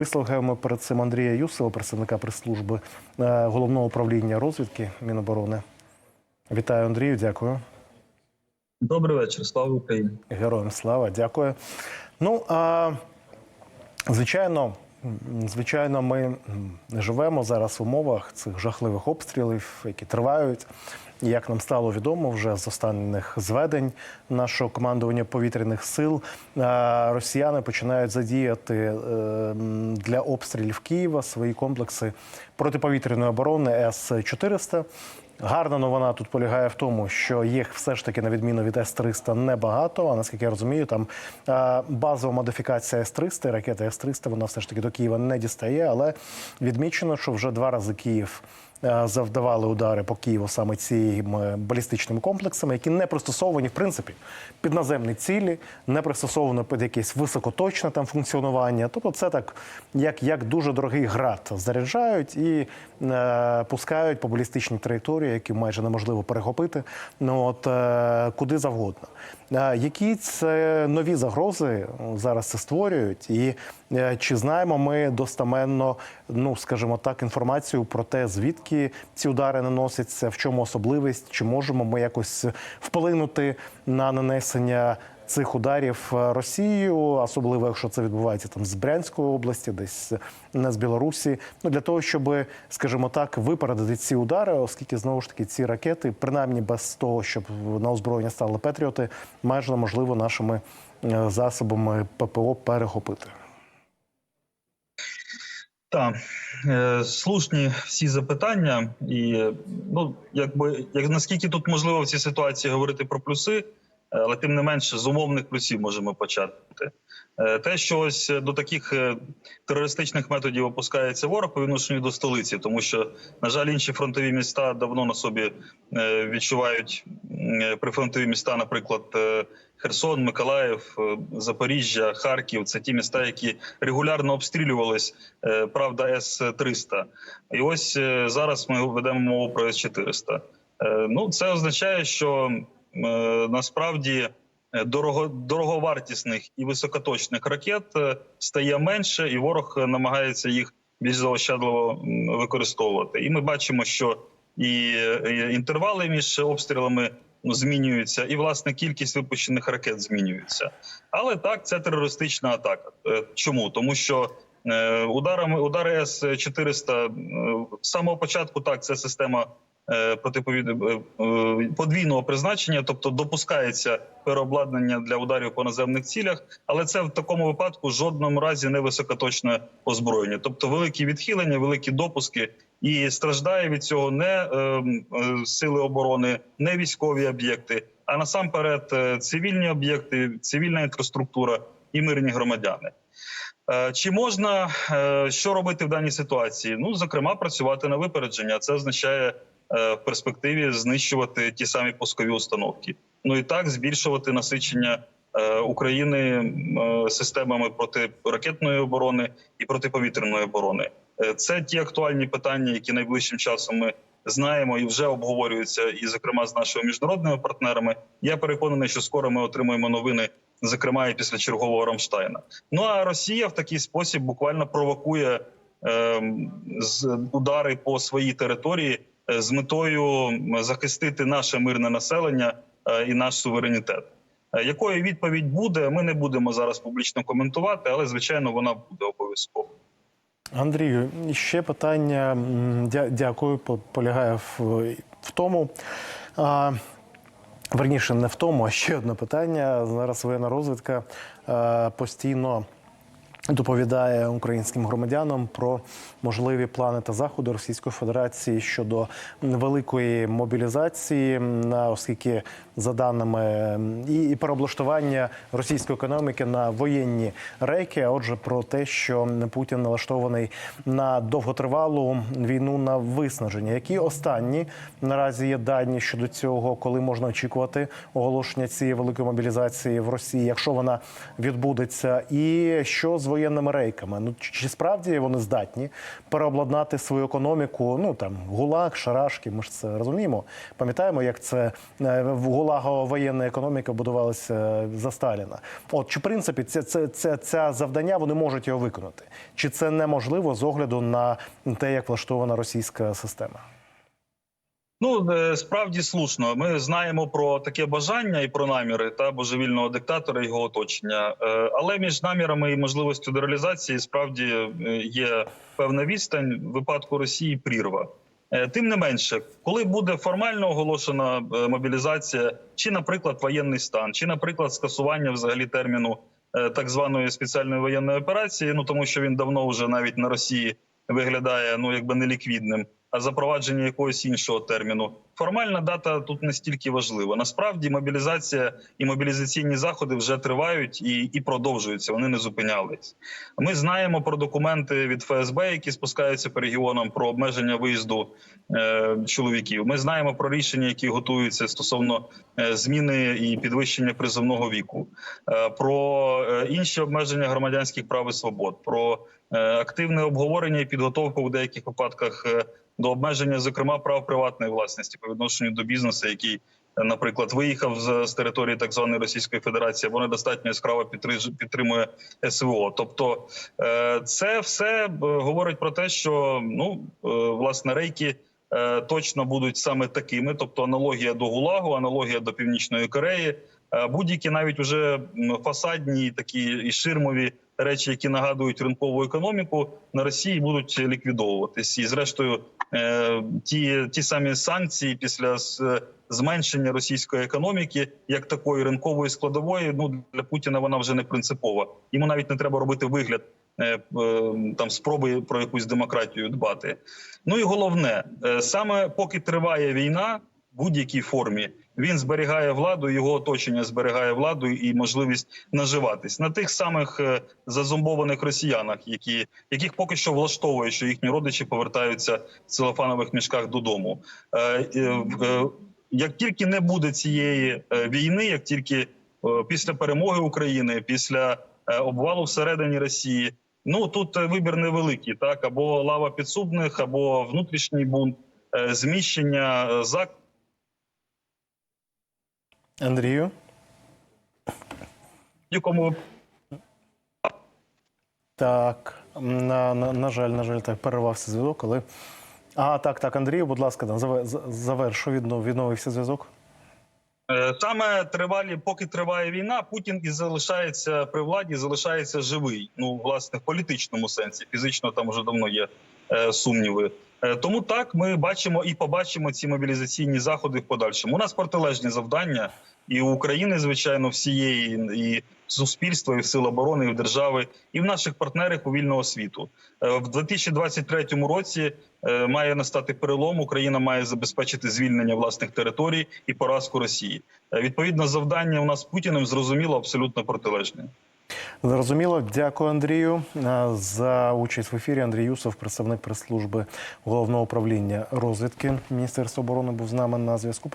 Вислухаємо перед цим Андрія Юсова, представника прес-служби е, головного управління розвідки Міноборони. Вітаю, Андрію, дякую. Добрий вечір, слава Україні. Героям слава, дякую. Ну а звичайно, звичайно, ми м, живемо зараз в умовах цих жахливих обстрілів, які тривають. Як нам стало відомо вже з останніх зведень нашого командування повітряних сил, е, росіяни починають задіяти е, для обстрілів Києва свої комплекси протиповітряної оборони С-400. Гарна новина тут полягає в тому, що їх все ж таки на відміну від С-300 небагато. А наскільки я розумію, там базова модифікація С-300, ракета С-300, вона все ж таки до Києва не дістає. Але відмічено, що вже два рази Київ завдавали удари по Києву саме цими балістичними комплексами, які не пристосовані в принципі під наземні цілі, не пристосовані під якесь високоточне там функціонування. Тобто, це так, як, як дуже дорогий град заряджають і е, пускають по балістичній траєкторії, які майже неможливо перехопити. Ну от е, куди завгодно. Е, які це нові загрози зараз це створюють, і е, чи знаємо ми достаменно, ну скажімо так, інформацію про те, звідки ці удари наносяться, в чому особливість, чи можемо ми якось вплинути на нанесення цих ударів е, Росією, особливо якщо це відбувається там з Брянської області, десь не з Білорусі. Ну для того, щоб, скажімо так, випередити ці удари, оскільки знову ж таки ці ракети, принаймні без того, щоб на озброєння стали Петріоти, майже неможливо нашими е, засобами ППО перехопити. Так, е, слушні всі запитання, і ну якби як наскільки тут можливо в цій ситуації говорити про плюси, але тим не менше з умовних плюсів можемо почати. Е, Те, що ось до таких е, терористичних методів опускається ворог по відношенню до столиці, тому що на жаль, інші фронтові міста давно на собі е, відчувають е, прифронтові міста, наприклад. е, Херсон, Миколаїв, е, Запоріжжя, Харків це ті міста, які регулярно обстрілювались. е, Правда, С-300. І ось е, зараз ми ведемо мову про С-400. Е, Ну, це означає, що е, насправді е, дорого, дороговартісних і високоточних ракет е, стає менше, і ворог е, намагається їх більш заощадливо використовувати. І ми бачимо, що і е, інтервали між обстрілами ну, змінюються, і власне кількість випущених ракет змінюється. Але так, це терористична атака. Е, Чому? Тому що е, ударами удари С 400 з самого початку так це система. Е, протиповід- е, е, подвійного призначення, тобто допускається переобладнання для ударів по наземних цілях, але це в такому випадку в жодному разі не високоточне озброєння, тобто великі відхилення, великі допуски, і страждає від цього не е, сили оборони, не військові об'єкти, а насамперед цивільні об'єкти, цивільна інфраструктура і мирні громадяни. Чи можна що робити в даній ситуації? Ну зокрема, працювати на випередження. Це означає в перспективі знищувати ті самі пускові установки. Ну і так збільшувати насичення е, України е, системами протиракетної оборони і протиповітряної оборони. Е, Це ті актуальні питання, які найближчим часом ми знаємо і вже обговорюються, і зокрема з нашими міжнародними партнерами. Я переконаний, що скоро ми отримаємо новини, зокрема і після чергового Рамштайна. Ну а Росія в такий спосіб буквально провокує е, удари по своїй території е, з метою захистити наше мирне населення е, і наш суверенітет. Е, Якою відповідь буде, ми не будемо зараз публічно коментувати, але звичайно вона буде обов'язково. Андрію, ще питання. Дякую. Полягає в, тому. Верніше, не в тому, а ще одне питання. Зараз воєнна розвідка е, постійно доповідає українським громадянам про можливі плани та заходи Російської Федерації щодо великої мобілізації, м, оскільки за даними і, і переоблаштування російської економіки на воєнні рейки. А отже, про те, що Путін налаштований на довготривалу війну на виснаження. Які останні наразі є дані щодо цього, коли можна очікувати оголошення цієї великої мобілізації в Росії, якщо вона відбудеться, і що з воєнними рейками. Ну чи, справді вони здатні переобладнати свою економіку? Ну там ГУЛАГ, Шарашки, ми ж це розуміємо. Пам'ятаємо, як це е, в ГУЛАГова воєнна економіка будувалася е, за Сталіна. От чи в принципі це, це, це, це завдання вони можуть його виконати? Чи це неможливо з огляду на те, як влаштована російська система? Ну е, справді слушно. Ми знаємо про таке бажання і про наміри та божевільного диктатора і його оточення. Е, Але між намірами і можливістю до реалізації справді е, є певна відстань в випадку Росії прірва. Тим не менше, коли буде формально оголошена мобілізація, чи, наприклад, воєнний стан, чи, наприклад, скасування взагалі терміну так званої спеціальної воєнної операції, ну тому що він давно вже навіть на Росії виглядає ну якби неліквідним, запровадження якогось іншого терміну. Формальна дата тут не стільки важлива. Насправді мобілізація і мобілізаційні заходи вже тривають і, і продовжуються. Вони не зупинялись. Ми знаємо про документи від ФСБ, які спускаються по регіонам про обмеження виїзду е, чоловіків. Ми знаємо про рішення, які готуються стосовно е, зміни і підвищення призовного віку, е, про е, інші обмеження громадянських прав і свобод, про е, активне обговорення і підготовку в деяких випадках до обмеження, зокрема прав приватної власності по відношенню до бізнесу, який, е, наприклад, виїхав з, з території так званої Російської Федерації, або недостатньо яскраво підтримує СВО. Тобто, е, це все е, говорить про те, що ну власне рейки. Точно будуть саме такими, тобто аналогія до ГУЛАГу, аналогія до Північної Кореї, будь-які навіть уже фасадні такі і ширмові речі, які нагадують ринкову економіку, на Росії будуть ліквідовуватись. І зрештою, е, ті, ті самі санкції після з- зменшення російської економіки, як такої ринкової складової, ну для Путіна вона вже не принципова. Йому навіть не треба робити вигляд. е, е, Там спроби про якусь демократію дбати. Ну і головне, е, саме поки триває війна будь-якій формі, він зберігає владу, його оточення зберігає владу і можливість наживатись. На тих самих е, зазомбованих росіянах, які яких поки що влаштовує, що їхні родичі повертаються в целофанових мішках додому. Е, е, Як тільки не буде цієї війни, як тільки після перемоги України, після обвалу всередині Росії, ну тут вибір невеликий, так? Або лава підсудних, або внутрішній бунт, зміщення е, за Андрію? якому Так, на, на, на жаль, на жаль, так перервався зв'язок, коли. А, так, так, Андрію, будь ласка, да, завершу, відно- відновився зв'язок. Е, Саме тривалі, поки триває війна, Путін і залишається при владі, залишається живий. Ну, власне, в політичному сенсі. Фізично там вже давно є е, сумніви. Е, тому так ми бачимо і побачимо ці мобілізаційні заходи в подальшому. У нас протилежні завдання, і у України, звичайно, всієї і суспільства, і в сил оборони, і в держави, і в наших партнерів у вільного світу. Е, В 2023 році е, має настати перелом. Україна має забезпечити звільнення власних територій і поразку Росії. Відповідно, завдання у нас з Путіним зрозуміло абсолютно протилежне. Зрозуміло, дякую, Андрію, е, за участь в ефірі. Андрій Юсов, представник прес-служби головного управління розвідки Міністерства оборони, був з нами на зв'язку.